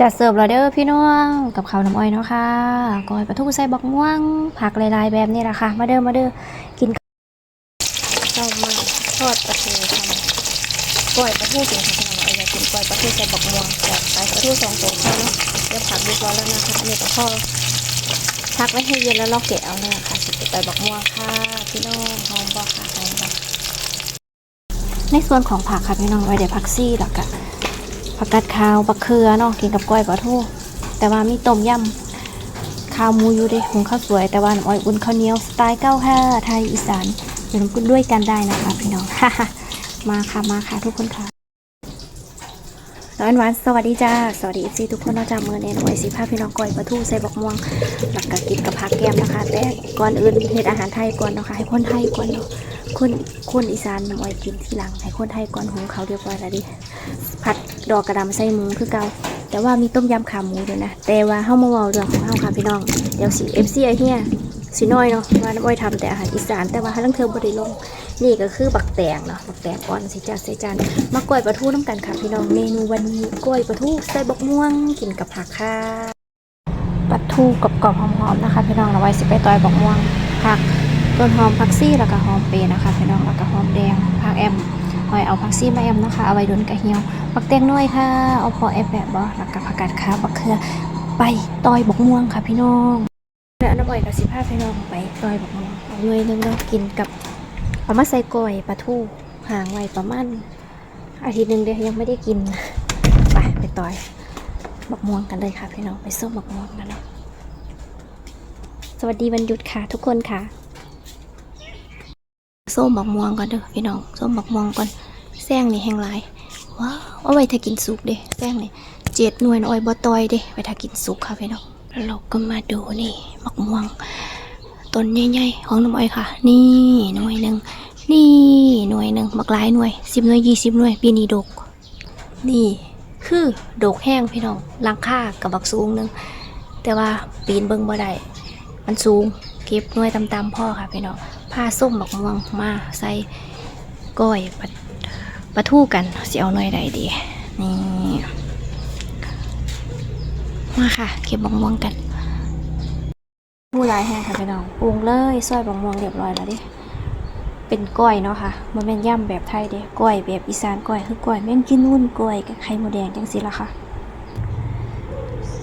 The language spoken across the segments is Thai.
จะเสิร์ฟแล้วเด้อพี่น้องกับข้าวน้ำอ้อยเนาะค่ะก้อยปลาทูใส่บักม่วง ผักหลายๆแบบนี้แหละค่ะ มาเด้อมาเด้อกินข้าวมาทอดปลาทูทำก้อยปลาทูกินค่ะพี่น้องอาอยากกินก้อยปลาทูใส่บักม่วงแบบใส่ปลาทูสองตัวค่ะเนาะเดี๋ยวผักเรียบร้อยแล้วนะคะอันนี้ก็พอพักไว้ให้เย็นแล้วลอกเกะเอาเลยค่ะสิใส่บักม่วงค่ะพี่น้องหอมบอกค่ะหอมบอกในส่วนของผักค่ะพี่น้องไว้เดี๋ยวผักซี่แล้วก็ ผักกาดขาวบักเขือเนาะกินกับก้อยปลาทูแต่ว่ามีต้มยำข้าวมูอยู่ด้หุงข้าวสวย แต่ว่าน้ำอ้อยอุ่นข้าวเหนียวสไตล์เก้าห้าไทยอีสานเดี๋ยวกินด้วยกันได้นะคะพี่น้องมาค่ะมาค่ะทุกคนค่ะ ร้านวานสวัสดีจ้า สวัสดีเอฟซีทุกคนเนาจ้ามือเนี่น้องอ้อยสีผ้าพี่น้องก้อยปลาทูใส่บักม่วงหลักกะกินกับผักแก้มนะคะ แต่ก่อนอื่นเฮ็ดอาหารไทยก่อนเนาะค่ะให้คนไทยก่อนเนาะคนคนอีสานน้องอ้อยกินที่หลังให้คนไทยก่อนหุงเขาเรียบร้อยแล้วดิผัดดอกกระดำใส่หมูคือเก่าแต่ว่ามีต้มยำขาหมูด้วยนะ แต่ว่าเฮามาเว้าเรื่องของเฮาค่ะพี่น้องเดี๋ยวสิ FC ไอเฮีย สิน้อยเนาะว่าน้ำอ้อยทำแต่อาหารอีสานแต่ว่าให้ลังเธอบ่ได้ลงนี่ก็คือบักแตงเนาะบักแตงอ่อนสิจ้าใส่จานมาก้อยปลาทูน้ำกันค่ะพี่น้องเมนูวันนี้ก้อยปลาทูใส่บกม่วงกินกับผักค่ะปลาทูกรอบๆหอมๆนะคะพี่น้องเอาไว้สิไปต่อยบกม่วงผักต้นหอมผักซี่แล้วก็หอมเปรนะคะพี่น้องแล้วก็หอมแดงผักแอมหอยเอาผักซี่มาแอมนะคะเอาไว้ดนกระเหี่ยวผักแตงน้อยค่ะเอาพอแอบแบบบ่แล้วก็ผักกาดขาวบักเขือไปต่อยบกม่วงค่ะพี่น้อง แล้วน้ำอ้อยกับสิพาพี่น้องไปตอยบอกมงเอาหน่วยหนึงเนากินกับเอามาใส่ก้อยปลาทูห่างไว้ประมาณอาทิตย์หนึ่งเดียวยังไม่ได้กินไปไปต่อยบกม่วงกันเลยค่ะพี่น้องไปส้มบกม่วงกันเนาะสวัสดีวันหยุดค่ะทุกคนค่ะส้มบักม่วงก่อนเด้อพี่น้องส้มบักม่วงก่อนแซงนี่แห้งหลายว้าวเอาไว้ถ้ากินสุกเด้แซงนี่เจ็ดหน่วยน้อยบ่ตอยเด้ไว้ถ้ากินสุกค่ะพี่น้อง เราก็มาดูนี่บักม่วงต้นใหญ่ๆของน้ำอ้อยค่ะ นี่หน่วยหนึ่งนี่หน่วยหนึ่งบักหลายหน่วยสิบหน่วยยี่สิบหน่วยปีนี้ดก นี่คือดกแห้งพี่น้องลังค่ากับบักสูงหนึ่งแต่ว่าปีนเบิ่งบ่ได้มันสูงเก็บหน่วยตามๆพ่อค่ะพี่น้องผ้าส้มบักม่วงมาใส่ก้อยปลาปลาทูกันเสิเอาหน่อยใดดีนี่ มาค่ะ เก็บบักม่วงกันผู้ลายแห้งค่ะพี่น้องปรุงเลยซอยบักม่วงเรียบร้อยแล้วดิเป็นก้อยเนาะค่ะมันเป็นย่ำแบบไทยเด้ก้อยแบบอีสานก้อยคือก้อยแม่งกินนุ่นก้อยกับไข่มดแดงจังสิละค่ะ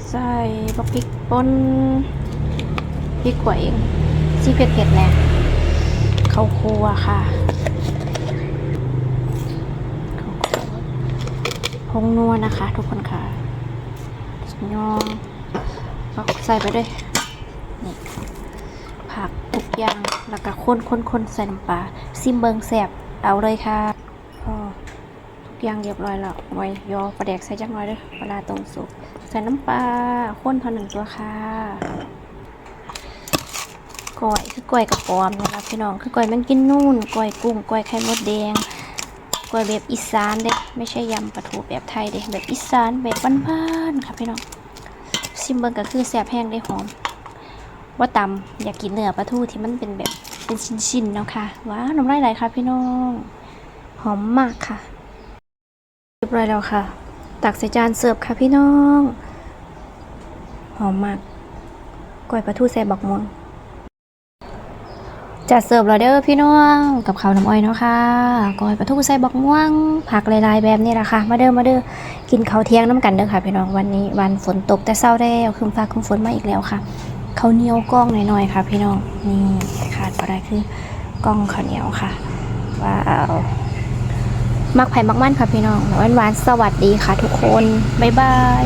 ใส่บักพริกป่นพริกขั่วเองซีเผ็ดๆแหละข้าวคั่วค่ะข้าวคั่วพงนัวนะคะ ทุกคนค่ะ ยองก็ใส่ไปด้วยนี่ผักทุกอย่างแล้วก็คนคนคนใส่น้ำปลาซิมเบิงแสบเอาเลยค่ะพอทุกอย่างเรียบร้อยแล้วไว้ยอปลาแดกใส่จักหน่อยด้วยปลาตรงสุกใส่น้ำปลาข้นเท่าหนึ่งตัวค่ะก้อยคือก้อยกับปอมนะคะพี่น้องคือก้อยแมันกินนู่นก้อยกุ้งก้อยไข่มดแดง ก้อยแบบอีสานเด้ไม่ใช่ยำปลาทูแบบไทยเด้แบบอีสานแบบบ้านๆค่ะพี่น้องซิมเบิงก็คือแซ่บแห้งได้หอมว่าตำอยากกินเนื้อปลาทูที่มันเป็นแบบเป็นชิ้นๆเนาะค่ะว้าวน้ำลายไหลค่ะพี่น้องหอมมากค่ะเรียบร้อยแล้วค่ะ ตักใส่จานเสิร์ฟค่ะพี่น้อง หอมมากก้อยปลาทูใส่บักม่วง จะเสิร์ฟแล้วเด้อพี่น้องกับข้าวน้ำอ้อยเนาะค่ะก้อยปลาทูใส่บักม่วง ผักหลายๆแบบนี้แหละค่ะ มาเด้อมาเด้อกินข้าวเที่ยงน้ำกันเด้อค่ะพี่น้องวันนี้วันฝนตกแต่เช้าแล้วคืมฟ้าคืมฝนมาอีกแล้วค่ะข้าวเหนียวกล้องหน่อยๆค่ะ พี่น้องนี่ขาดบ่ได้คือกล้องข้าวเหนียวค่ะว้าวมักไผ่มักมั่นค่ะพี่น้องหวานหวานสวัสดีค่ะ ทุกคนบ๊ายบาย